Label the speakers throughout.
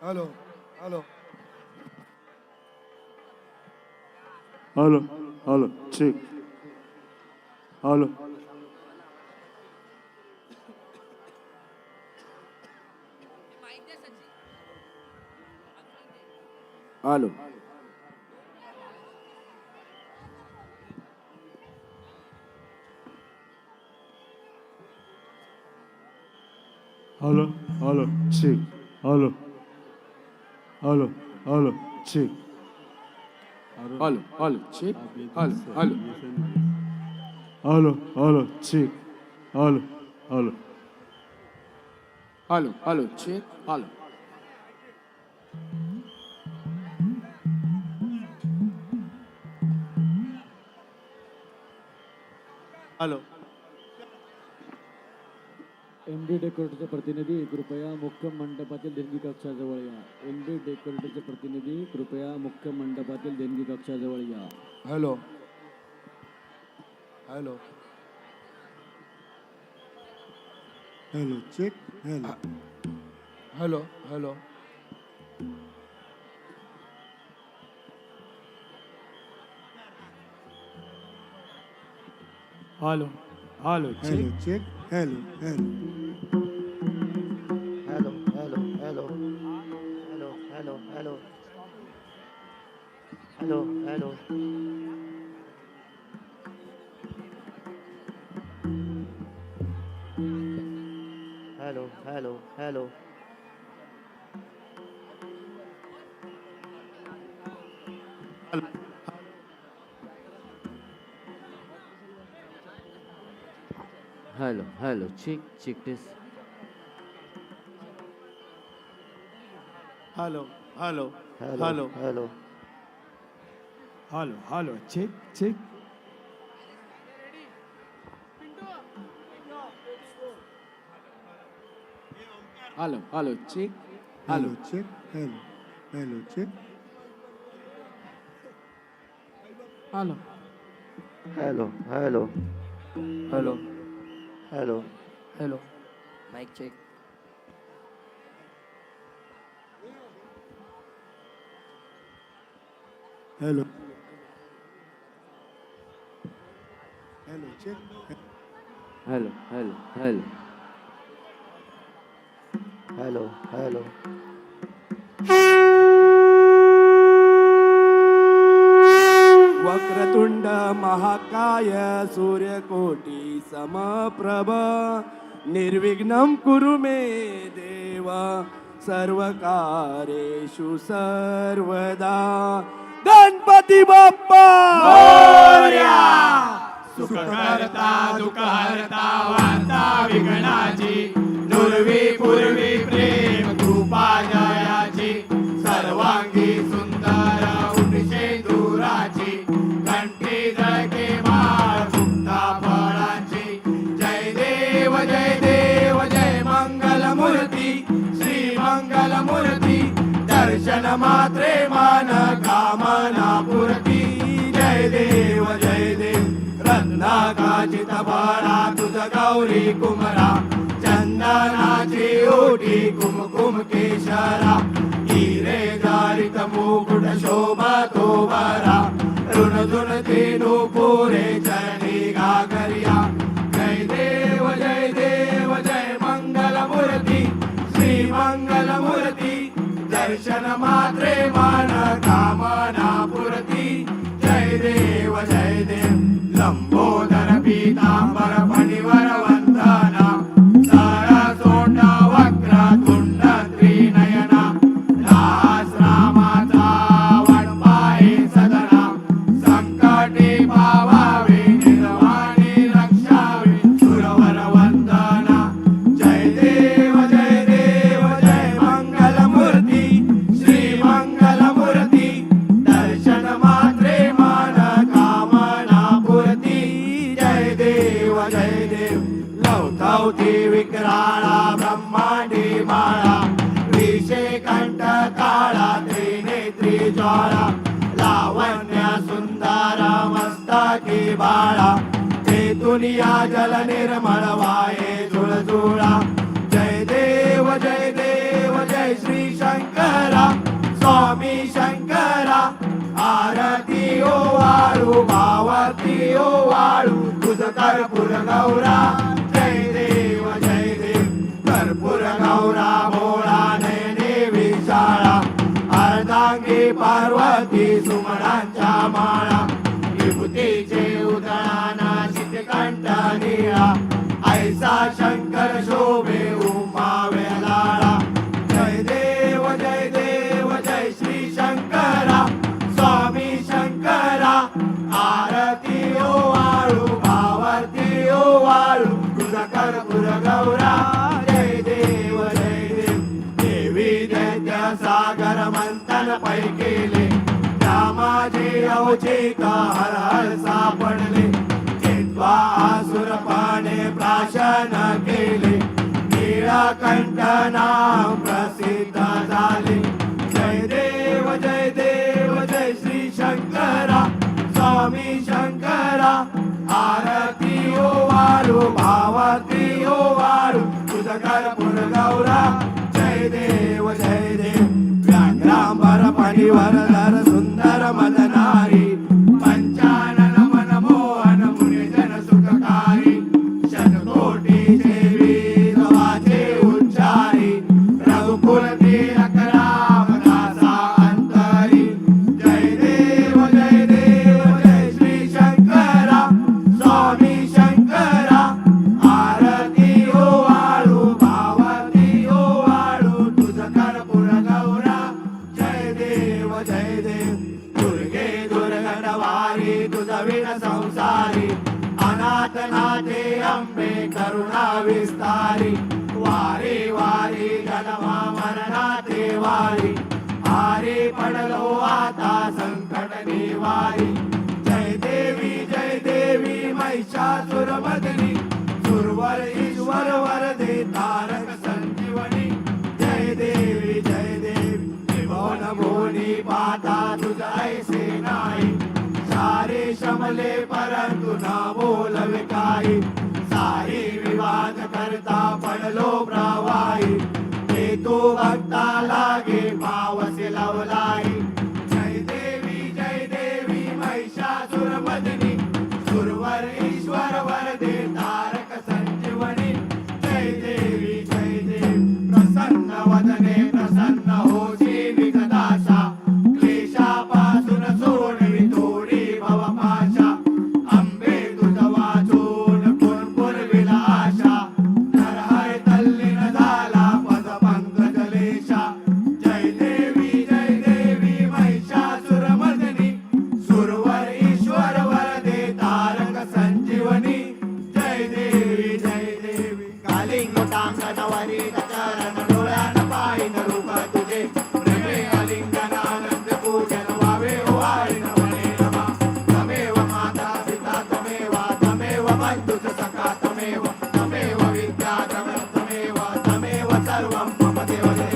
Speaker 1: Hello hello
Speaker 2: hello hello ठीक hello
Speaker 3: hello
Speaker 2: hello hello ठीक hello hello hello ठीक
Speaker 3: hello hello check hello hello
Speaker 2: hello hello ठीक hello hello
Speaker 3: hello hello check hello
Speaker 1: hello
Speaker 4: M D डेकोरेटरचे प्रतिनिधी कृपया मुख्य मंडपातील देणगी कक्षाजवळ या. एम डी डेकोरेटरचे प्रतिनिधी कृपया मुख्य मंडपातील देणगी कक्षाजवळ या.
Speaker 1: Hello. Hello.
Speaker 5: Hello check hello.
Speaker 1: Hello hello.
Speaker 2: Hello hello
Speaker 5: هلو هلو هلو هلو
Speaker 6: هلو هلو هلو هلو هلو هلو هلو Hello, hello, check, check this. Hello, hello, hello, hello, hello, hello, hello, check, check. Hello,
Speaker 1: hello, check,
Speaker 6: hello,
Speaker 1: check,
Speaker 6: hello,
Speaker 2: hello, check. Hello, hello,
Speaker 3: hello, hello. hello.
Speaker 5: Hello.
Speaker 3: Hello.
Speaker 5: Mic check hello. Hello check
Speaker 3: hello
Speaker 1: hello hello.
Speaker 5: Hello hello.
Speaker 3: Vakratunda महाकाय सूर्यकोटी. समप्रभ निर्विघ्नं कुरु मे देव सर्वकारेषु सर्वदा। गणपती बाप्पा! सुखकर्ता दुःखहर्ता वार्ता विघ्नाची नुरवी पूर्वी रत्नाकाचित तुझ गौरी कुमरा चंदनाची ओटी कुमकुम केशरा. हिरे जारित मुकुट शोभा तो बरा ऋण धुन तेनु पोरे चरणी गागरिया जय देव जय देव जय मंगल मूर्ती श्री मंगल मूर्ती दर्शन मात्रे मान कामना पुरती. जय देव जय देव दुनिया जल निर्मळवाये झुळझुळा जय देव जय देव जय श्री शंकरा। स्वामी शंकरा आरती ओ वाळू भावती ओ वाळू तुझ कर्पूर गौरा। जय देव जय देव कर्पूर गौरा भोळा नयने विशाळा अर्धांगी पार्वती सुमनांच्या माळा। विभूतीचे उदळा निळा ऐसा शंकर शोभे उमा वेलाळा. जय देव जय देव जय श्री शंकरा. स्वामी शंकरा आरती ओ वाळू भावती ओ वाळू. तुझा पुर गौरा जय देव जय देव. देवी दैत्य सागर मंथन पै केले रामाचे अवचित हर हर सापडले. चित्वा प्राशन केले. नीळकंठ नाम प्रसिद्ध झाले. जय देव जय देव जय श्री शंकरा. स्वामी शंकरा आरती ओ वारू भावती ओ वारू. तुझ गौरा जय देव जय देव. व्याघ्रांबर परिवरधर सुंदर अंबे करुणा विस्तारी. वारी वारी जन्मा मरणाते वारी. आरे पडलो आता संकट निवारी. जय देवी जय देवी महिषासुर मदनी सुरवर ईश्वर वरदे तारक संजीवनी. जय देवी जय देवी त्रिभुवन भोनी पाता तुझ ऐसे नाही. सारे शमले परंतु पडलो प्रवाही ते तो भक्ता लागे पावसे लावलाई. जय देवी जय देवी महिषासुर मदनी सुरवर ईश्वर वरदे तारक संजीवनी. जय देवी जय देवी प्रसन्न वदने Salva, mamá, te vale.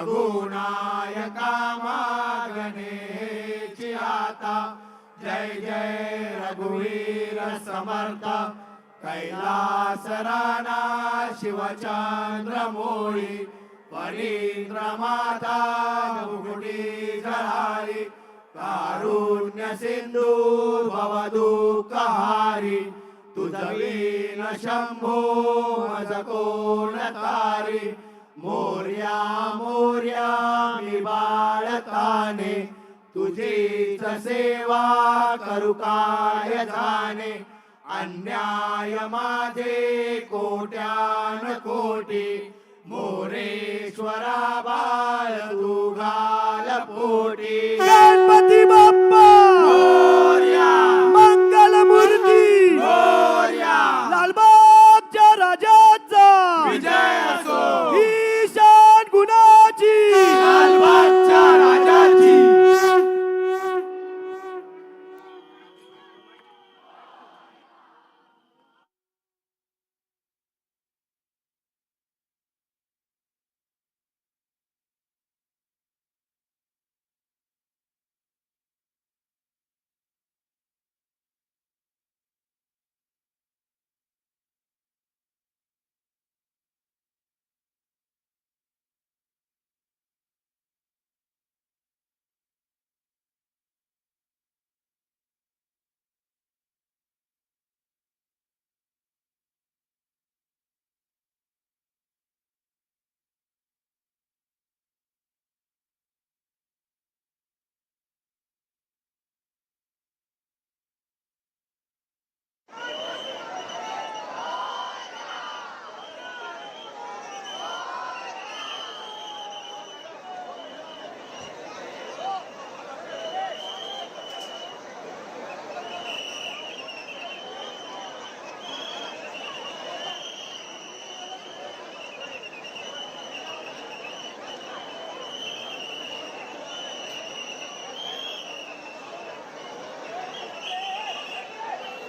Speaker 3: रघुनायका मागणेची आता. जय जय रघुवीर समर्थ. कैलास राणा शिवचंद्र मोळी परींद्र माता मुकुटी जळाली कारुण्य सिंधू भवदुःखहारी तुझवीन शंभो मज कोण तारी. मोर्या मोर्या मी बाळकाने तुझीच सेवा करू काय जाणे? अन्याय माझे कोट्यान कोटी. मोरेश्वरा बाळ तू घाल पोटी.
Speaker 2: गणपती